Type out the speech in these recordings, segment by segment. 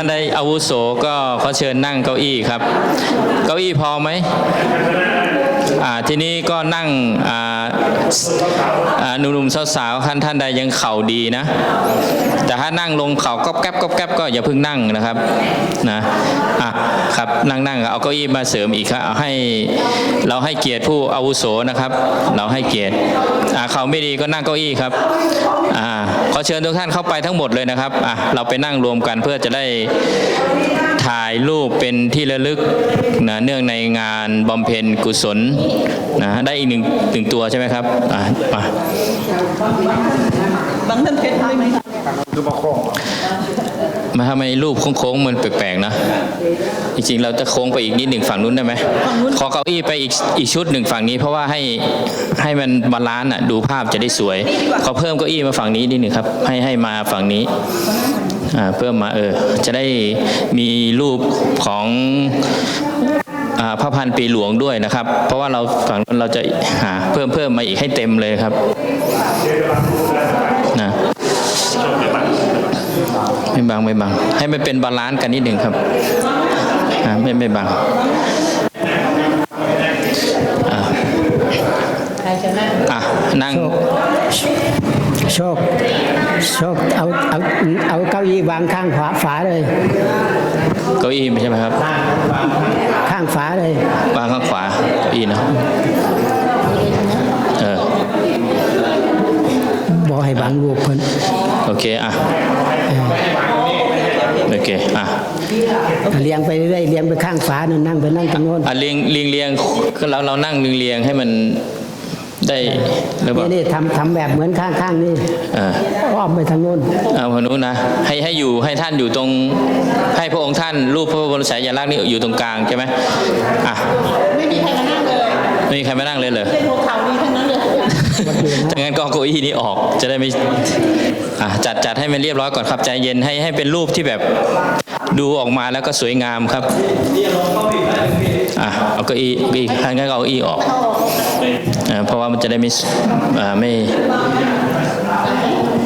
านใดอาวุโสก็ขอเชิญนั่งเก้าอี้ครับ เก้าอี้พอไหมทีนี้ก็นั่งหนุ่มๆสาวๆท่านท่านใดยังเข่าดีนะ แต่ถ้านั่งลงเข่าก๊อบแก๊บก๊อบแก๊บก็อย่าเพิ่งนั่งนะครับนะอะครับนั่งนั่งเอาเก้าอี้มาเสริมอีกครับเอาให้เราให้เกียรติผู้อาวุโสนะครับ เราให้เกียรติเขาไม่ดีก็นั่งเก้าอี้ครับอ่า เชิญทุกท่านเข้าไปทั้งหมดเลยนะครับอะเราไปนั่งรวมกันเพื่อจะได้ถ่ายรูปเป็นที่ระลึกนะเนื่องในงานบำเพ็ญกุศลนะได้อีกหนึ่งถึงตัวใช่ไหมครับอะมาบางท่านเพชรไม่ไหมมา ทำไมรูปโค้งๆมันแปลกๆนะ จริงๆ เราจะโค้งไปอีกนิดหนึ่งฝั่งนู้นได้ไหม ขอเก้าอี้ไปอีกอีกชุดหนึ่งฝั่งนี้ เพราะว่าให้ให้มันบาลานซ์อะดูภาพจะได้สวย ขอเพิ่มเก้าอี้มาฝั่งนี้นิดหนึ่งครับ ให้ให้มาฝั่งนี้อ่าเพิ่มมาเออ จะได้มีรูปของอ่าพระพันปีหลวงด้วยนะครับ เพราะว่าเราฝั่งนู้นเราจะหาเพิ่มเพิ่มมาอีกให้เต็มเลยครับนะ ไม่บังไม่บัง ให้มันเป็นบาลานซ์กันนิดหนึ่งครับอ่าไม่ไม่บังอ่าใครจะนั่งอะนั่ง โชค โชค เอา เอา เอาเก้าอี้วางข้างขวาฝาเลย เก้าอี้ใช่ไหมครับ ข้างฝาเลย วางข้างขวา เก้าอี้เนอะเออบอกให้บังรูปเพิ่นโอเค อะ โอเคอะเลี้ยงไปเรื่อยๆเลี้ยงไปข้างฝานั่นนั่งไปนั่งตรงโน้นอะเรียงเรียงเรียงเราเรานั่งเรียงเรียงให้มันได้หรือเปนี่ล่านี่ทำทำแบบเหมือนข้างข้างๆนี่อ่าอ้อมไปทางโน้นเอาพนุนะให้ให้อยู่ให้ท่านอยู่ตรง ให้พระองค์ท่าน รูปพระบรมฉายาลักษณ์นี่อยู่ตรงกลางใช่ไหมอะไม่มีใครมานั่งเลยไม่มีใครมานั่งเลยเหรอเป็นหัวเขาดีทั้งนั้นเลย ถ้างั้นก็เอาเก้าอี้นี้ออกจะได้ไม่อะจัดจัดให้มันเรียบร้อยก่อนครับใจเย็นให้ให้เป็นรูปที่แบบดูออกมาแล้วก็สวยงามครับอะเอาเก้าอี้เก้าอี้ท่านก็เอาเก้าอี้ออกอะเพราะว่ามันจะได้ไม่อ่าไม่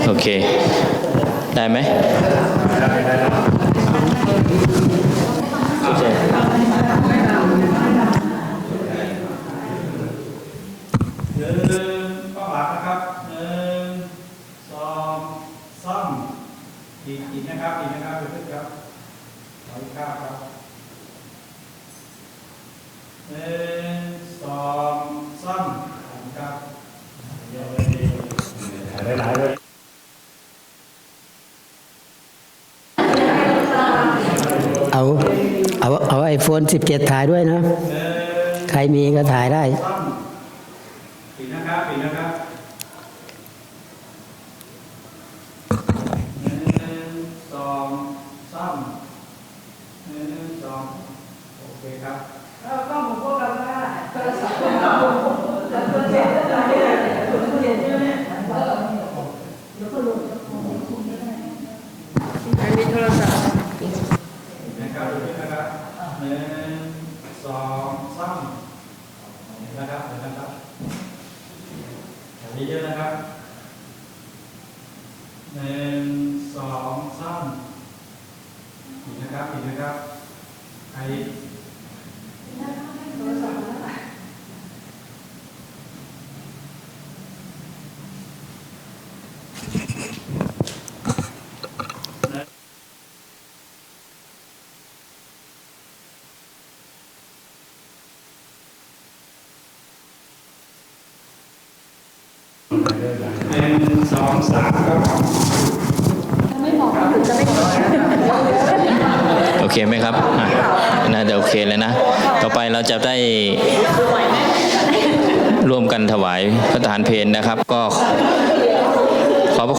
โอเค ได้ไหมโอเค หนึ่งก็หลักนะครับหนึ่งสองสาม อีกอีกนะครับอีกนะครับเพื่อนครับขออีกครับครับหนึ่งสองสามขอบคุณครับเดี๋ยวเลยดีถ่ายหลายๆเลยเอาเอาเอาไอโฟน17ถ่ายด้วยนะ ใครมีก็ถ่ายได้อีกนะครับอีกนะครับหนึ่งสองสามหนึ่งสองโอเคครับ นะครับดูด้วยนะครับหนึ่งสองสามนะครับนะครับอย่างนี้เยอะนะครับหนึ่งสองสามอีกนะครับอีกนะครับใคร หนึ่งสองสามครับไม่บอกถึงจะไม่บอกโอเคไหมครับอะน่าจะโอเคเลยนะ ต่อไปเราจะได้ร่วมกันถวายพระทหารเพลนะครับ ก็